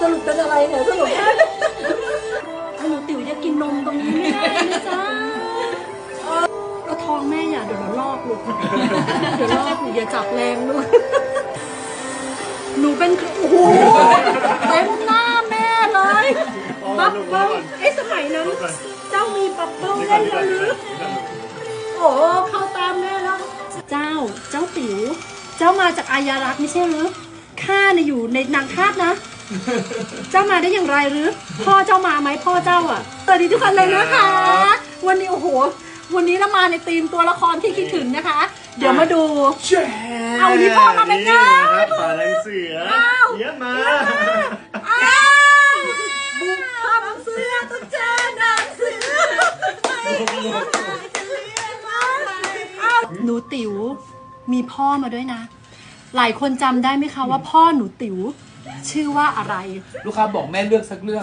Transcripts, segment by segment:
เป็นอะไรเนี่ยสรุปถ้าหนูติ๋วจะกินนมตรงนี้ไม่ได้นะจ๊ะก็ท้องแม่อย่าเดี๋ยวเราลอกลูกเดี๋ยวลอกหนูอย่าจับแรงลูกหนูเป็นโอ้โหเต็มหน้าแม่เลยบับเบิ้ลไอ้สมัยนั้นเจ้ามีบับเบิ้ลเล่นแล้วหรือโอ้เข้าตามแม่แล้วเจ้าเจ้าติ๋ว เจ้ามาจากอายารักไม่ใช่หรือข้าเนี่ยอยู่ในนางทาสนะ เจ้ามาได้อย่างไรหรือ พ่อเจ้ามาไหมพ่อเจ้าอะสวัสดีทุกคนเลยนะคะ วันนี้โอ้โห วันนี้เรามาในธีมตัวละครที่คิดถึงนะคะ เดี๋ยวมาดู เอาวันนี้พ่อมาเป็นไงครับป่าลายเสืออ้าวเยี่ยมมาอ้าวบุกทำเสื้อต้องเจอนางเสืออ้าวหนูติ๋วมีพ่อมาด้วยนะ หลายคนจำได้ไหมคะว่าพ่อหนูติ๋ว ชื่อว่าอะไร ลูกค้าบอกแม่เลือกสักเรื่อง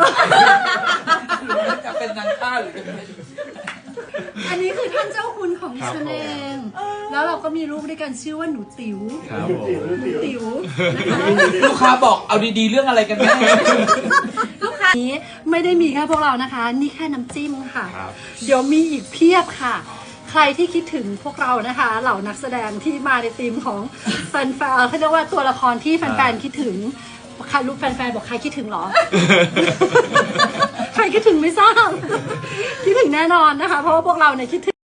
จะเป็นนางข้าหรือจะเป็นอันนี้คือท่านเจ้าคุณของดิฉันเอง แล้วเราก็มีลูกด้วยกันชื่อว่าหนูติ๋วครับผมหนูติ๋วนะคะลูกค้าบอกเอาดีๆ เรื่องอะไรกันแน่ลูกค้านี้ไม่ได้มีแค่พวกเรานะคะ นี่แค่น้ำจิ้มค่ะครับเดี๋ยวมีอีกเพียบค่ะ ใครที่คิดถึงพวกเรานะคะ เหล่านักแสดงที่มาในธีมของแฟนๆเอ่อเขาเรียกว่าตัวละครที่แฟนๆคิดถึง ใครรู้แฟนๆบอกใครคิดถึงเหรอ ใครคิดถึงไม่ทราบ คิดถึงแน่นอนนะคะ เพราะว่าพวกเราเนี่ยคิดถึง